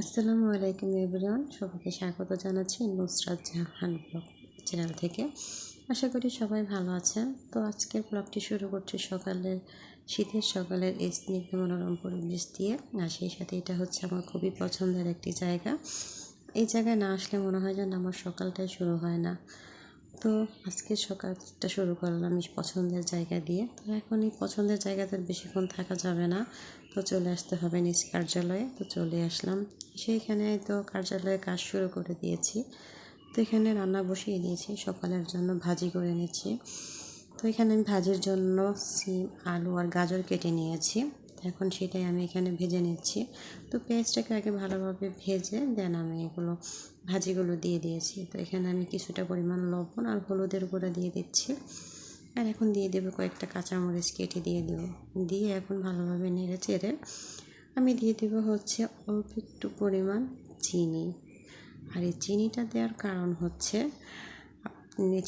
আসসালামু আলাইকুম এভরিওয়ান সবাইকে স্বাগত জানাচ্ছি নুসরাত জাহান ব্লগ চ্যানেল থেকে। আশা করি সবাই ভালো আছেন। তো আজকের ব্লগটি শুরু করছি সকালের, শীতের সকালের এই স্নিগ্ধ মনোরম পরিবেশ দিয়ে। আর সেই সাথে এটা হচ্ছে আমার খুবই পছন্দের একটি জায়গা। এই জায়গায় না আসলে মনে হয় যেন আমার সকালটাই শুরু হয় না। তো আজকে সকালটা শুরু করলাম পছন্দের জায়গা দিয়ে। তো এখন এই পছন্দের জায়গাতে বেশিক্ষণ থাকা যাবে না। তো চলে আসতে হবে নিজ কার্যালয়ে। তো চলে আসলাম। সেইখানে তো কার্যালয়ে কাজ শুরু করে দিয়েছি। তো এখানে রান্না বসিয়ে দিয়েছি। সকালের জন্য ভাজি করে নিচ্ছি। তো এখানে আমি ভাজির জন্য সিম, আলু আর গাজর কেটে নিয়েছি। এখন সেটাই আমি এখানে ভেজে নিচ্ছি। তো পেঁয়াজটাকে আগে ভালোভাবে ভেজে দেন আমি এগুলো ভাজিগুলো দিয়ে দিয়েছি। তো এখানে আমি কিছুটা পরিমাণ লবণ আর হলুদের গুঁড়া দিয়ে দিচ্ছি। আর এখন দিয়ে দেবো কয়েকটা কাঁচামরিচ কেটে দিয়ে দেবো। দিয়ে এখন ভালোভাবে নেড়ে চেড়ে আমি দিয়ে দেবো হচ্ছে অল্প একটু পরিমাণ চিনি। আর এই চিনিটা দেওয়ার কারণ হচ্ছে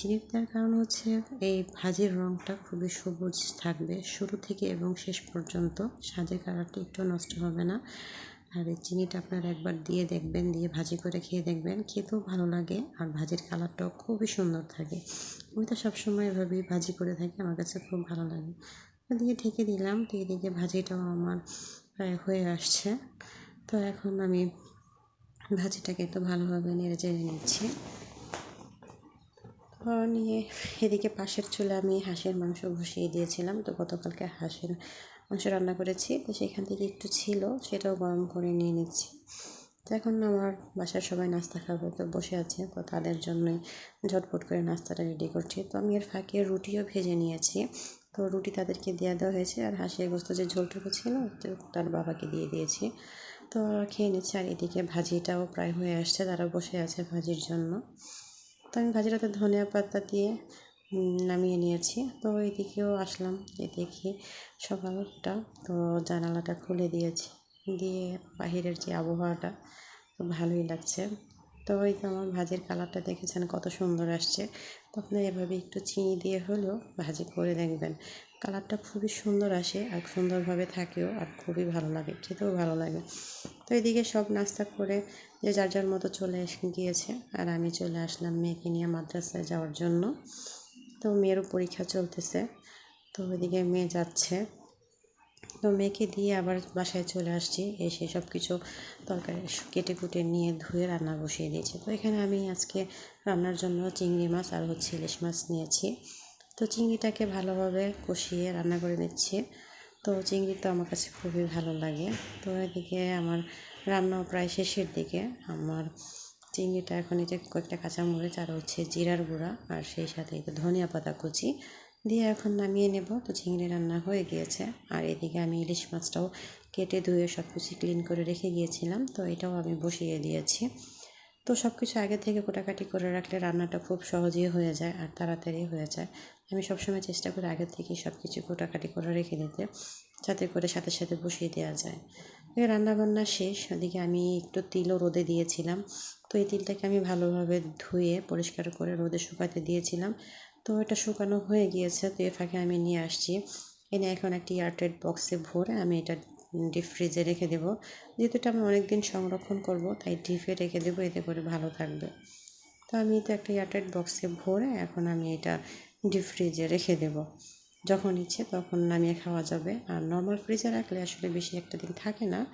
চিনি দেওয়ার কারণ হচ্ছে এই ভাজির রঙটা খুবই সবুজ থাকবে। শুরু থেকে এবং শেষ পর্যন্ত সাজের কালারটা একটু নষ্ট হবে না। আর এই চিনিটা আপনারা একবার দিয়ে দেখবেন, দিয়ে ভাজি করে খেয়ে দেখবেন। খেতেও ভালো লাগে আর ভাজির কালারটাও খুবই সুন্দর থাকে। আমি তো সবসময় এভাবেই ভাজি করে থাকি, আমার কাছে খুব ভালো লাগে। দিয়ে ঢেকে দিলাম তো এদিকে ভাজিটাও আমার প্রায় হয়ে আসছে। তো এখন আমি ভাজিটাকে তো ভালোভাবে নেড়ে চেড়ে নিচ্ছি। নিয়ে এদিকে পাশের চুলে আমি হাঁসের মাংস বসিয়ে দিয়েছিলাম। তো গতকালকে হাঁসের মাংস রান্না করেছি, তো সেখান থেকে একটু ছিল, সেটাও গরম করে নিয়ে নিচ্ছি। তো এখন আমার বাসার সবাই নাস্তা খাবে, তো বসে আছে, তো তাদের জন্যই ঝটপট করে নাস্তাটা রেডি করছি। তো আমি এর ফাঁকে রুটিও ভেজে নিয়েছি, তো রুটি তাদেরকে দেওয়া দেওয়া হয়েছে, আর হাঁসের গোস্ত যে ঝোলটুকু ছিল তার বাবাকে দিয়ে দিয়েছি। তো খেয়ে নিচ্ছে, আর এদিকে ভাজিটাও প্রায় হয়ে আসছে, তারা বসে আছে ভাজির জন্য। তো আমি ভাজিটাতে ধনিয়া পাতা দিয়ে নামিয়ে নিয়েছি। তো এদিকেও আসলাম, যে দেখি সকালটা তো জানালাটা খুলে দিয়েছি। দিয়ে বাহিরের যে আবহাওয়াটা, তো ভালোই লাগছে। তো ওই তো আমার ভাজির কালারটা দেখেছেন, কত সুন্দর আসছে। তো আপনার এভাবে একটু চিনি দিয়ে হলেও ভাজি করে দেখবেন। কালারটা খুবই সুন্দর আসে, আর সুন্দরভাবে থাকেও, আর খুবই ভালো লাগে, খেতেও ভালো লাগে। তো এদিকে সব নাস্তা করে যে যার যার মতো চলে গিয়েছে। আর আমি চলে আসলাম মেয়েকে নিয়ে মাদ্রাসায় যাওয়ার জন্য। তো মেয়েরও পরীক্ষা চলতেছে। তো ওইদিকে মেয়ে যাচ্ছে। তো মেয়েকে দিয়ে আবার বাসায় চলে আসছি। এসে সব কিছু তরকারি কেটে কুটে নিয়ে ধুয়ে রান্না বসিয়ে দিয়েছি। তো এখানে আমি আজকে রান্নার জন্য চিংড়ি মাছ আর হচ্ছে ইলিশ মাছ নিয়েছি। তো চিংড়িটাকে ভালোভাবে কষিয়ে রান্না করে নিচ্ছি। তো চিংড়ি তো আমার কাছে খুবই ভালো লাগে। তো এদিকে আমার রান্নাও প্রায় শেষের দিকে। আমার চিংড়িটা এখন এই যে কয়েকটা কাঁচামরিচ আর হচ্ছে জিরার গুঁড়া আর সেই সাথে ধনিয়া পাতা কুচি দিয়ে এখন নামিয়ে নেব। তো চিংড়ি রান্না হয়ে গিয়েছে। আর এদিকে আমি ইলিশ মাছটাও কেটে ধুয়ে সব কিছু ক্লিন করে রেখে গিয়েছিলাম। তো এটাও আমি বসিয়ে দিয়েছি। তো সব কিছু আগে থেকে কোটাকাটি করে রাখলে রান্নাটা খুব সহজেই হয়ে যায় আর তাড়াতাড়ি হয়ে যায়। আমি সবসময় চেষ্টা করি আগে থেকেই সব কিছু কোটাকাটি করে রেখে দিতে, যাতে করে সাথে সাথে বসিয়ে দেওয়া যায়। রান্নাবান্না শেষ, ওদিকে আমি একটু তিলও রোদে দিয়েছিলাম। তো এই তিলটাকে আমি ভালোভাবে ধুয়ে পরিষ্কার করে রোদে শুকাতে দিয়েছিলাম। তো এটা শুকানো হয়ে গিয়েছে, তো এ ফাঁকে আমি নিয়ে আসছি। এনে এখন একটি এয়ারটাইট বক্সে ভরে আমি এটা ডিপ ফ্রিজে রেখে দেবো। যেহেতু এটা আমি অনেক দিন সংরক্ষণ করব, তাই ডিপে রেখে দেবো, এতে করে ভালো থাকবে। তো আমি তো একটা এয়ারটাইট বক্সে ভরে এখন আমি এটা ডিপ ফ্রিজে রেখে দেবো। যখন ইচ্ছে তখন নামিয়ে খাওয়া যাবে। আর নর্মাল ফ্রিজে রাখলে আসলে বেশি একটা দিন থাকে না।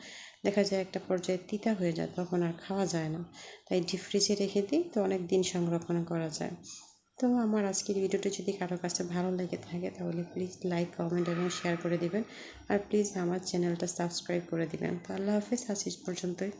দেখা যায় একটা পর্যায়ে তিতা হয়ে যায়, তখন আর খাওয়া যায় না। তাই ডিপ ফ্রিজে রেখে দিই, তো অনেক দিন সংরক্ষণ করা যায়। তো আমার আজকের ভিডিওটি যদি কারও কাছে ভালো লেগে থাকে, তাহলে প্লিজ লাইক কমেন্ট এবং শেয়ার করে দিবেন। আর প্লিজ আমার চ্যানেলটা সাবস্ক্রাইব করে দিবেন। তো আল্লাহ হাফিজ, আজ পর্যন্তই।